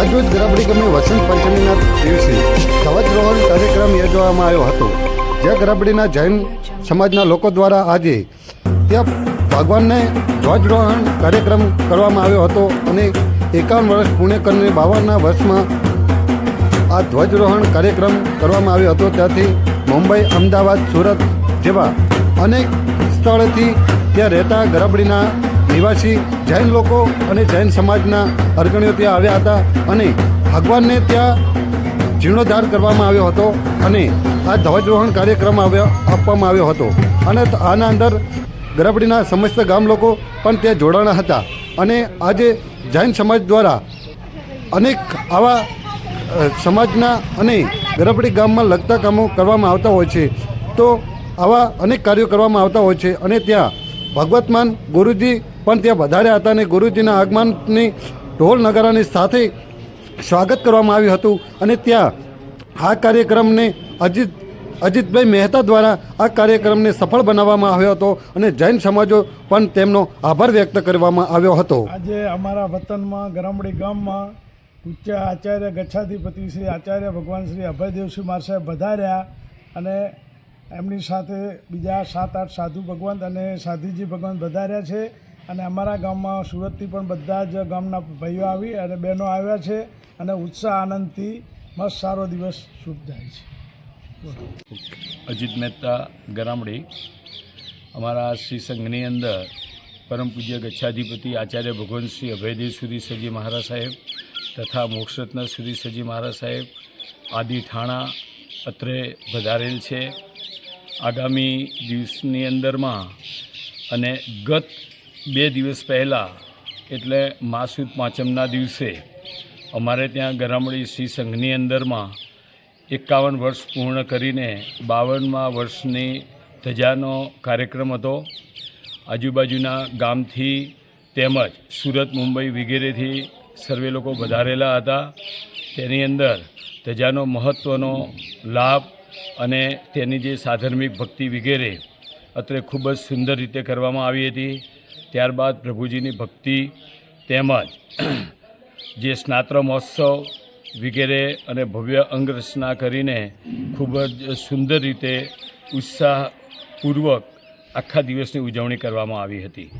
આજરોજ ગરાબડી નિગમે વસંત પંચમીના દિવસે ધ્વજરોહણ કાર્યક્રમ યોજવામાં આવ્યો હતો, જ્યાં ગરબડીના જૈન સમાજના લોકો દ્વારા આજે ત્યાં ભગવાનને ધ્વજરોહણ કાર્યક્રમ કરવામાં આવ્યો હતો અને એકાવન વર્ષ પૂર્ણ બાવનના વર્ષમાં આ ધ્વજરોહણ કાર્યક્રમ કરવામાં આવ્યો હતો. ત્યાંથી મુંબઈ, અમદાવાદ, સુરત જેવા અનેક સ્થળેથી ત્યાં રહેતા ગરબડીના નિવાસી જૈન લોકો અને જૈન સમાજના અરગણીઓ ત્યાં આવ્યા હતા અને ભગવાનને ત્યાં જીર્ણોદ્ધાર કરવામાં આવ્યો હતો અને આ ધ્વજરોહણ કાર્યક્રમ આવ્યો, આપવામાં આવ્યો હતો. અને આના અંદર ગરબડીના સમસ્ત ગામ લોકો પણ ત્યાં જોડાણા હતા. અને આજે જૈન સમાજ દ્વારા અનેક આવા સમાજના અને ગરબડી ગામમાં લગતા કામો કરવામાં આવતા હોય છે. તો આવા અનેક કાર્યો કરવામાં આવતા હોય છે અને ત્યાં ભગવતમાન ગુરુજી પણ ત્યાં વધાર્યા હતા અને ગુરુજીના આગમનની ઢોલ નગારાની સાથે સ્વાગત કરવામાં આવ્યું હતું. અને ત્યાં આ કાર્યક્રમને અજીત, અજીતભાઈ મહેતા દ્વારા આ કાર્યક્રમને સફળ બનાવવામાં આવ્યો હતો અને જૈન સમાજો પણ તેમનો આભાર વ્યક્ત કરવામાં આવ્યો હતો. આજે અમારા વતનમાં ગરમડી ગામમાં પૂજ્ય આચાર્ય ગચ્છાધિપતિ શ્રી આચાર્ય ભગવાન શ્રી અભયદેવસિંહ મહારાજ વધાર્યા અને એમની સાથે બીજા સાત આઠ સાધુ ભગવંત અને સાધુજી ભગવાન વધાર્યા છે અને અમારા ગામમાં સુરતથી પણ બધા જ ગામના ભાઈઓ આવી અને બહેનો આવ્યા છે અને ઉત્સાહ, આનંદથી મસ્ત સારો દિવસ શુભ જાય છે. અજીત મહેતા ગરામડી, અમારા શ્રી સંઘની અંદર પરમ પૂજ્ય ગચ્છાધિપતિ આચાર્ય ભગવાન શ્રી અભયદેવ સુરી સજી મહારાજ સાહેબ તથા મોક્ષરત્ન સુરી સજી મહારાજ સાહેબ આદિ ઠાણા અત્રે વધારેલ છે. આગામી દિવસની અંદરમાં અને ગત બે દિવસ પહેલાં, એટલે માસુદ પાંચમના દિવસે, અમારે ત્યાં ગરામડી શ્રી સંઘની અંદરમાં એકાવન વર્ષ પૂર્ણ કરીને બાવનમાં વર્ષની ધજાનો કાર્યક્રમ હતો. આજુબાજુના ગામથી તેમજ સુરત, મુંબઈ વગેરેથી સર્વે લોકો વધારેલા હતા. તેની અંદર ધજાનો મહત્ત્વનો લાભ અને તેની જે સાધર્મિક ભક્તિ વગેરે અત્રે ખૂબ જ સુંદર રીતે કરવામાં આવી હતી. ત્યારબાદ પ્રભુજીની ભક્તિ તેમજ જે સ્નાત્ર મહોત્સવ વગેરે અને ભવ્ય અંગરચના કરીને ખૂબ જ સુંદર રીતે ઉત્સાહપૂર્વક આખા દિવસની ઉજવણી કરવામાં આવી હતી.